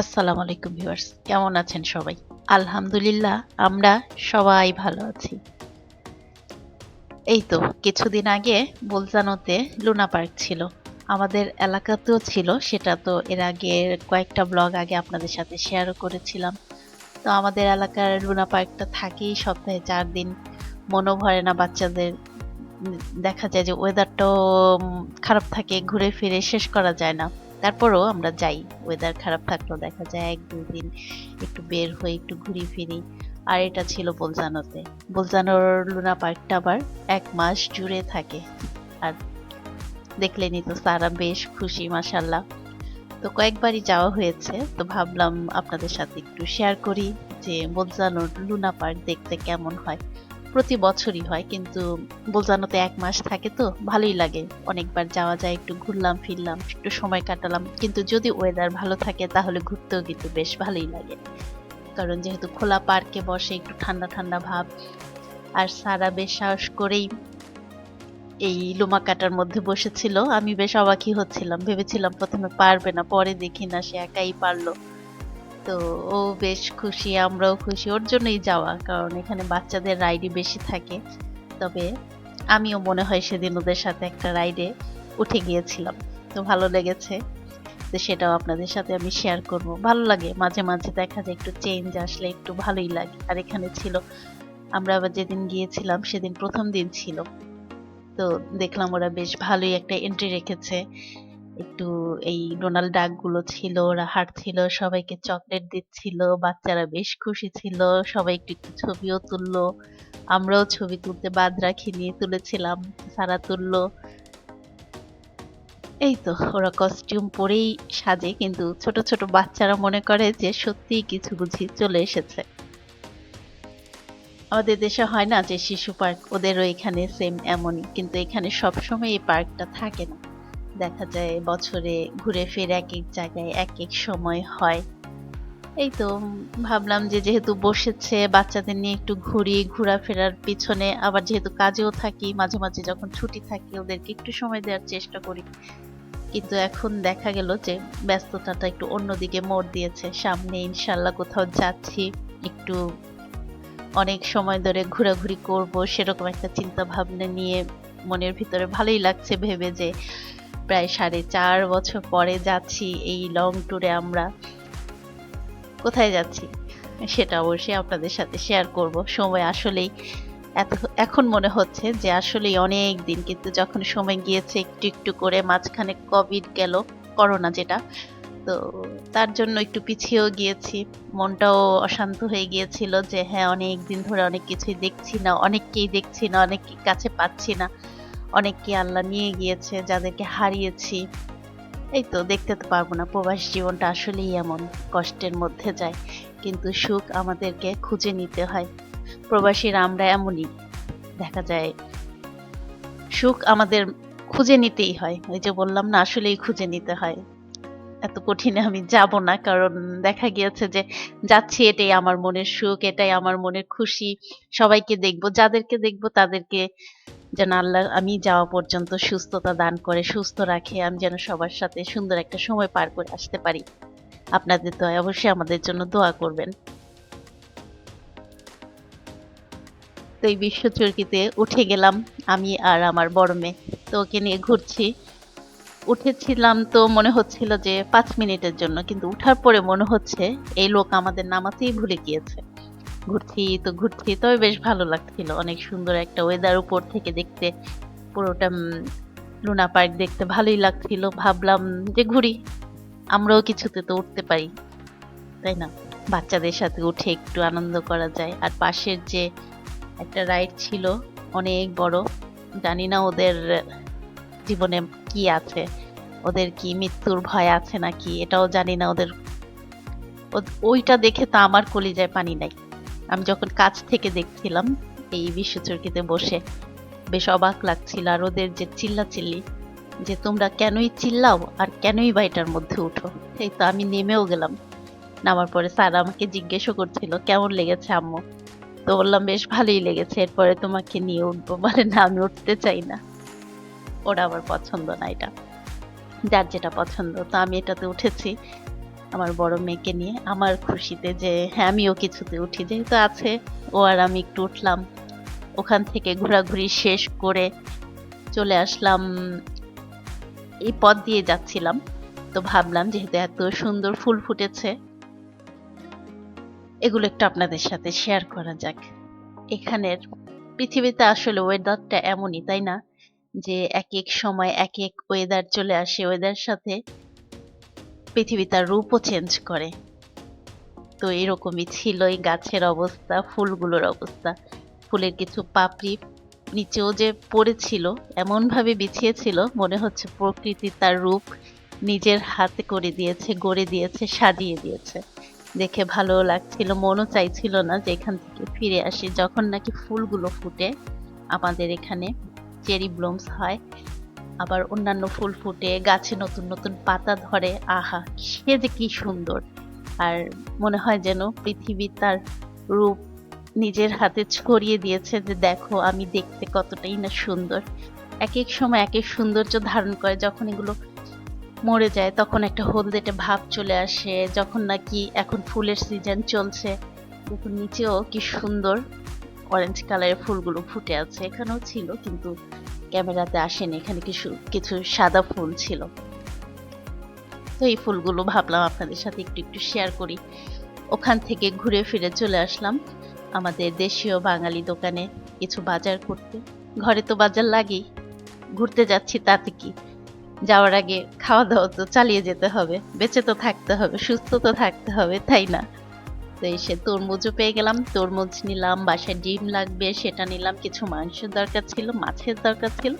আসসালামু আলাইকুম ভিউয়ার্স, কেমন আছেন সবাই? আলহামদুলিল্লাহ, আমরা সবাই ভালো আছি। এই তো, কিছুদিন আগে বোলজানোতে লুনা পার্ক ছিল। আমাদের এলাকাতেও ছিল, সেটা তো এর আগে কয়েকটা ব্লগ আগে আপনাদের সাথে শেয়ারও করেছিলাম। তো আমাদের এলাকার লুনা পার্কটা থাকেই সপ্তাহে চার দিন। মনও ভরে না বাচ্চাদের। দেখা যায় যে ওয়েদারটাও খারাপ থাকে, ঘুরে ফিরে শেষ করা যায় না। তারপরও আমরা যাই। ওয়েদার খারাপ থাকলেও দেখা যায় এক, দুই দিন একটু বের হয়ে একটু ঘুরি ফিরি। আর এটা ছিল বোলজানোতে। বোলজানোর লুনা পার্কটা আবার এক মাস জুড়ে থাকে। আর দেখলেনি তো সারা বেশ খুশি মাসাল্লাহ তো কয়েকবারই যাওয়া হয়েছে। তো ভাবলাম আপনাদের সাথে একটু শেয়ার করি যে বোলজানোর লুনা পার্ক দেখতে কেমন হয়। প্রতি বছরই হয়, কিন্তু বোলজানোতে এক মাস থাকে তো, ভালোই লাগে। অনেকবার যাওয়া যায়, একটু ঘুরলাম, ফিরলাম, একটু সময় কাটালাম, কিন্তু যদি ওয়েদার ভালো থাকে তাহলে ঘুরতেও কিন্তু বেশ ভালোই লাগে। কারণ যেহেতু খোলা পার্কে বসে একটু ঠান্ডা ঠান্ডা ভাব, আর সারা বেশ সাহস করেই এই লোমা কাটার মধ্যে বসেছিল, আমি বেশ অবাকই হচ্ছিলাম। ভেবেছিলাম প্রথমে পারবে না, পরে দেখি না সে একাই পারল। তো ও বেশ খুশি, আমরাও খুশি। ওর জন্যই যাওয়া, কারণ এখানে বাচ্চাদের রাইডই বেশি থাকে। তবে আমিও মনে হয় সেদিন ওদের সাথে একটা রাইডে উঠে গিয়েছিলাম। তো ভালো লেগেছে তো সেটাও আপনাদের সাথে আমি শেয়ার করব। ভালো লাগে, মাঝে মাঝে দেখা যায় একটু চেঞ্জ আসলে একটু ভালোই লাগে। আর এখানে ছিল, আমরা আবার যেদিন গিয়েছিলাম সেদিন প্রথম দিন ছিল। তো দেখলাম ওরা বেশ ভালোই একটা এন্ট্রি রেখেছে। একটু এই ডোনাল্ড ডাকগুলো ছিল ওরা হাঁটছিল সবাইকে চকলেট দিচ্ছিল, বাচ্চারা বেশ খুশি ছিল, সবাই একটু একটু ছবিও তুললো। আমরাও ছবি তুলতে বাদ রাখিনি তুলেছিলাম, সারা তুললো। এই তো, ওরা কস্টিউম পরেই সাজে, কিন্তু ছোট ছোট বাচ্চারা মনে করে যে সত্যিই কিছু বুঝি চলে এসেছে। আমাদের দেশে হয় না যে শিশু পার্ক, ওদেরও এখানে সেম এমনই, কিন্তু এখানে সবসময় এই পার্কটা থাকে না। দেখা যায় বছরে ঘুরে ফিরে এক এক জায়গায় এক এক সময় হয়। এই তো ভাবলাম যে যেহেতু বসেছে, বাচ্চাদের নিয়ে একটু ঘুরি, ঘোরাফেরার পিছনে, আবার যেহেতু কাজেও থাকি, মাঝে মাঝে যখন ছুটি থাকে, ওদেরকে একটু সময় দেওয়ার চেষ্টা করি। কিন্তু এখন দেখা গেল যে ব্যস্ততাটা একটু অন্যদিকে মোড় দিয়েছে। সামনে ইনশাল্লাহ কোথাও যাচ্ছি, একটু অনেক সময় ধরে ঘোরাঘুরি করব, সেরকম একটা চিন্তা ভাবনা নিয়ে মনের ভিতরে ভালোই লাগছে ভেবে যে প্রায় সাড়ে চার বছর পরে যাচ্ছি এই লং ট্যুরে আমরা। কোথায় যাচ্ছি? সেটা অবশ্যই আপনাদের সাথে শেয়ার করব। সময় আসলেই এত, এখন মনে হচ্ছে যে আসলেই অনেক দিন, কিন্তু যখন সময় গিয়েছে একটু একটু করে মাঝখানে কোভিড গেল করোনা যেটা, তো তার জন্য একটু পিছিয়েও গিয়েছি। মনটাও অশান্ত হয়ে গিয়েছিল যে হ্যাঁ অনেক দিন ধরে অনেক কিছুই দেখছি না, অনেককেই দেখছি না অনেক কাছে পাচ্ছি না। অনেককে আল্লাহ নিয়ে গিয়েছে, যাদেরকে হারিয়েছি। এই তো দেখতে তো পারব না, প্রবাস জীবনটা আসলেই এমন, কষ্টের মধ্যে যায়। কিন্তু সুখ আমাদেরকে খুঁজে নিতে হয়। প্রবাসীরা আমরা এমনই, দেখা যায় সুখ আমাদের খুঁজে নিতেই হয়। ওই যে বললাম না, আসলেই খুঁজে নিতে হয়। এত কঠিনে আমি যাব না, কারণ দেখা গিয়েছে যে যাচ্ছি এটাই আমার মনের সুখ, এটাই আমার মনের খুশি। সবাইকে দেখব, যাদেরকে দেখব তাদেরকে যেন আল্লাহ আমি যাওয়া পর্যন্ত সুস্থতা দান করে, সুস্থ রাখে, আমি যেন সবার সাথে সুন্দর একটা সময় পার করে আসতে পারি। আপনাদের তো অবশ্যই আমাদের জন্য দোয়া করবেন। তো এই বিশ্ব চরকিতে উঠে গেলাম আমি আর আমার বড় মেয়ে। তো ওকে নিয়ে ঘুরছি। উঠেছিলাম তো মনে হচ্ছিল যে পাঁচ মিনিটের জন্য, কিন্তু উঠার পরে মনে হচ্ছে এই লোক আমাদের নামাতেই ভুলে গিয়েছে। ঘুরছি, তো ঘুরছি, তবে বেশ ভালো লাগছিল। অনেক সুন্দর একটা ওয়েদার উপর থেকে দেখতে, পুরোটা লুনা পার্ক দেখতে ভালোই লাগছিল। ভাবলাম যে ঘুরি, আমরাও কিছুতে তো উঠতে পারি, তাই না? বাচ্চাদের সাথে উঠে একটু আনন্দ করা যায়। আর পাশের যে একটা রাইড ছিল, অনেক বড়, জানি না ওদের জীবনে কি আছে, ওদের কি মৃত্যুর ভয় আছে নাকি, এটাও জানি না ওদের ওইটা দেখে তো আমার কলিজায় পানি নাই। আমি যখন কাছ থেকে দেখছিলাম এই বিশ্বচরকিতে বসে, বেশ অবাক লাগছিল আর ওদের যে চিল্লাচিল্লি, যে তোমরা কেনই চিল্লাও আর কেনই বা এটার মধ্যে উঠো, এই তো আমি নেমেও গেলাম। নামার পরে স্যার আমাকে জিজ্ঞেসও করছিল, কেমন লেগেছে আম্মু? তো বললাম, বেশ ভালোই লেগেছে, এরপরে তোমাকে নিয়ে উঠবো। মানে না, আমি উঠতে চাই না। ওরা আমার পছন্দ না এটা, যার যেটা পছন্দ। তো আমি এটাতে উঠেছি আমার বড় মেয়েকে নিয়ে আমার খুশিতে যে হ্যাঁ আমিও কিছুতে উঠি। যেহেতু আছে, ও আর আমি একটু উঠলাম। ওখান থেকে ঘোরাঘুরি শেষ করে চলে আসলাম। এই পথ দিয়ে যাচ্ছিলাম। তো ভাবলাম যেহেতু এত সুন্দর ফুল ফুটেছে, এগুলো একটু আপনাদের সাথে শেয়ার করা যাক। এখানের পৃথিবীতে আসলে ওয়েদারটা এমনই, তাই না? যে এক এক সময় এক এক ওয়েদার চলে আসে। ওয়েদার সাথে পৃথিবী তার রূপও চেঞ্জ করে। তো এরকমই ছিল এই গাছের অবস্থা, ফুলগুলোর অবস্থা। ফুলের কিছু পাপড়ি নিচেও যে পড়েছিল, এমনভাবে বিছিয়েছিল, মনে হচ্ছে প্রকৃতি তার রূপ নিজের হাতে করে দিয়েছে, গড়ে দিয়েছে, সাজিয়ে দিয়েছে। দেখে ভালো লাগছিল, মনও চাইছিল না যে এখান থেকে ফিরে আসি। যখন নাকি ফুলগুলো ফুটে আমাদের এখানে, চেরি ব্লুমস হয় আবার অন্যান্য ফুল ফুটে, গাছে নতুন নতুন পাতা ধরে, আহা, সে যে কি সুন্দর। আর মনে হয় যেন পৃথিবী তার রূপ নিজের হাতে ছড়িয়ে দিয়েছে যে দেখো, আমি দেখতে কতটাই না সুন্দর। এক এক সময় এক এক সৌন্দর্য ধারণ করে, যখন এগুলো মরে যায়, তখন একটা হলদেটে ভাব চলে আসে, যখন নাকি এখন ফুলের সিজন চলছে, দেখুন নিচেও কি সুন্দর অরেঞ্জ কালারের ফুলগুলো ফুটে আছে। এখানেও ছিল, কিন্তু ক্যামেরাতে আসেনি, এখানে কিছু কিছু সাদা ফুল ছিল। তো এই ফুলগুলো ভাবলাম আপনাদের সাথে একটু একটু শেয়ার করি। ওখান থেকে ঘুরে ফিরে চলে আসলাম আমাদের দেশীয় বাঙালি দোকানে কিছু বাজার করতে। ঘরে তো বাজার লাগেই, ঘুরতে যাচ্ছি তাতে কি? যাওয়ার আগে খাওয়া দাওয়া তো চালিয়ে যেতে হবে, বেঁচে তো থাকতে হবে, সুস্থ তো থাকতে হবে, তাই না? তো এসে তরমুজও পেয়ে গেলাম, তরমুজ নিলাম, বাসায় ডিম লাগবে, সেটা নিলাম, কিছু মাংসের দরকার ছিল, মাছের দরকার ছিল,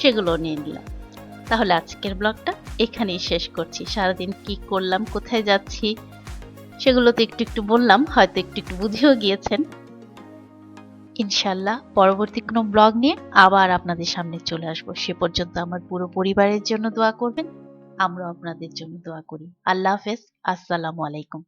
সেগুলো নিয়ে নিলাম। তাহলে আজকের ব্লগটা এখানেই শেষ করছি। সারাদিন কি করলাম, কোথায় যাচ্ছি, সেগুলো তো একটু একটু বললাম, হয়তো একটু একটু বুঝেও গিয়েছেন। ইনশাল্লাহ পরবর্তী কোনো ব্লগ নিয়ে আবার আপনাদের সামনে চলে আসব। সে পর্যন্ত আমার পুরো পরিবারের জন্য দোয়া করবেন, আমরাও আপনাদের জন্য দোয়া করি। আল্লাহ হাফেজ, আসসালামু আলাইকুম।